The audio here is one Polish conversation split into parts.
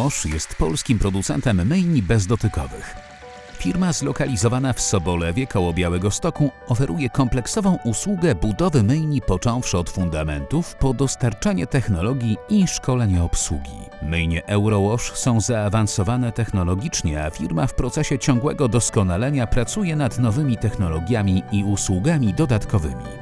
Eurowash jest polskim producentem myjni bezdotykowych. Firma zlokalizowana w Sobolewie koło Białego Stoku oferuje kompleksową usługę budowy myjni począwszy od fundamentów po dostarczanie technologii i szkolenie obsługi. Myjnie Eurowash są zaawansowane technologicznie, a firma w procesie ciągłego doskonalenia pracuje nad nowymi technologiami i usługami dodatkowymi.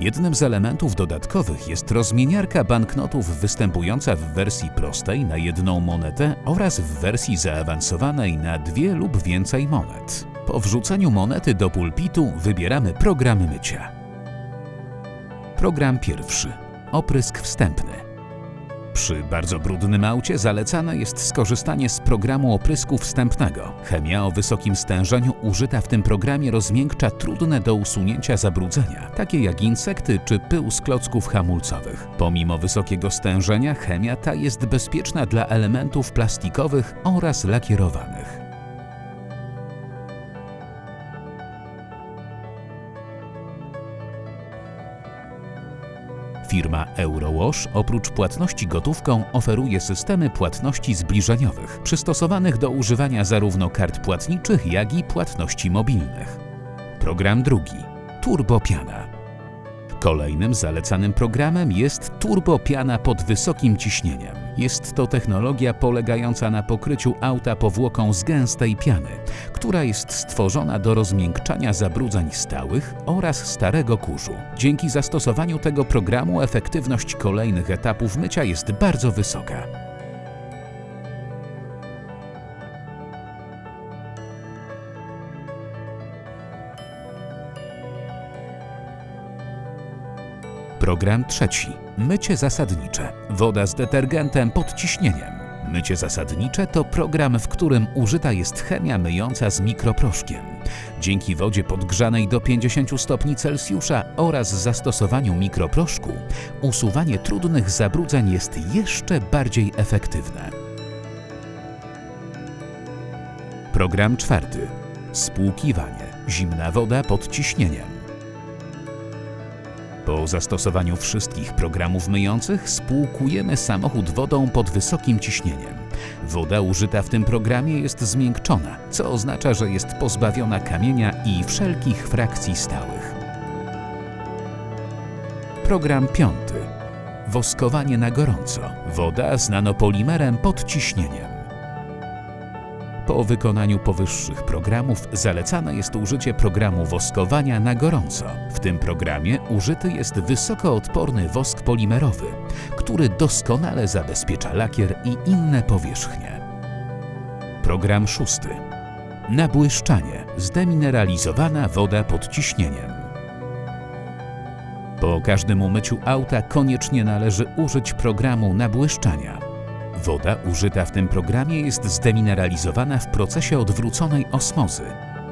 Jednym z elementów dodatkowych jest rozmieniarka banknotów występująca w wersji prostej na jedną monetę oraz w wersji zaawansowanej na dwie lub więcej monet. Po wrzuceniu monety do pulpitu wybieramy program mycia. Program pierwszy. Oprysk wstępny. Przy bardzo brudnym aucie zalecane jest skorzystanie z programu oprysku wstępnego. Chemia o wysokim stężeniu użyta w tym programie rozmiękcza trudne do usunięcia zabrudzenia, takie jak insekty czy pył z klocków hamulcowych. Pomimo wysokiego stężenia chemia ta jest bezpieczna dla elementów plastikowych oraz lakierowanych. Firma Eurowash oprócz płatności gotówką oferuje systemy płatności zbliżeniowych, przystosowanych do używania zarówno kart płatniczych, jak i płatności mobilnych. Program drugi Turbopiana. Kolejnym zalecanym programem jest turbopiana pod wysokim ciśnieniem. Jest to technologia polegająca na pokryciu auta powłoką z gęstej piany, która jest stworzona do rozmiękczania zabrudzeń stałych oraz starego kurzu. Dzięki zastosowaniu tego programu efektywność kolejnych etapów mycia jest bardzo wysoka. Program trzeci. Mycie zasadnicze. Woda z detergentem pod ciśnieniem. Mycie zasadnicze to program, w którym użyta jest chemia myjąca z mikroproszkiem. Dzięki wodzie podgrzanej do 50 stopni Celsjusza oraz zastosowaniu mikroproszku, usuwanie trudnych zabrudzeń jest jeszcze bardziej efektywne. Program czwarty. Spłukiwanie. Zimna woda pod ciśnieniem. Po zastosowaniu wszystkich programów myjących spłukujemy samochód wodą pod wysokim ciśnieniem. Woda użyta w tym programie jest zmiękczona, co oznacza, że jest pozbawiona kamienia i wszelkich frakcji stałych. Program piąty. Woskowanie na gorąco. Woda z nanopolimerem pod ciśnieniem. Po wykonaniu powyższych programów zalecane jest użycie programu woskowania na gorąco. W tym programie użyty jest wysokoodporny wosk polimerowy, który doskonale zabezpiecza lakier i inne powierzchnie. Program szósty. Nabłyszczanie. Zdemineralizowana woda pod ciśnieniem. Po każdym umyciu auta koniecznie należy użyć programu nabłyszczania. Woda użyta w tym programie jest zdemineralizowana w procesie odwróconej osmozy,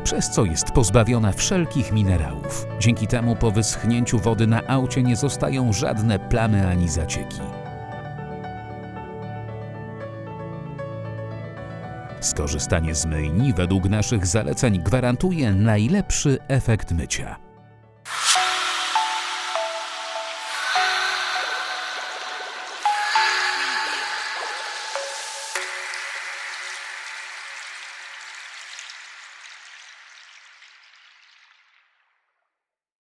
przez co jest pozbawiona wszelkich minerałów. Dzięki temu po wyschnięciu wody na aucie nie zostają żadne plamy ani zacieki. Skorzystanie z myjni według naszych zaleceń gwarantuje najlepszy efekt mycia.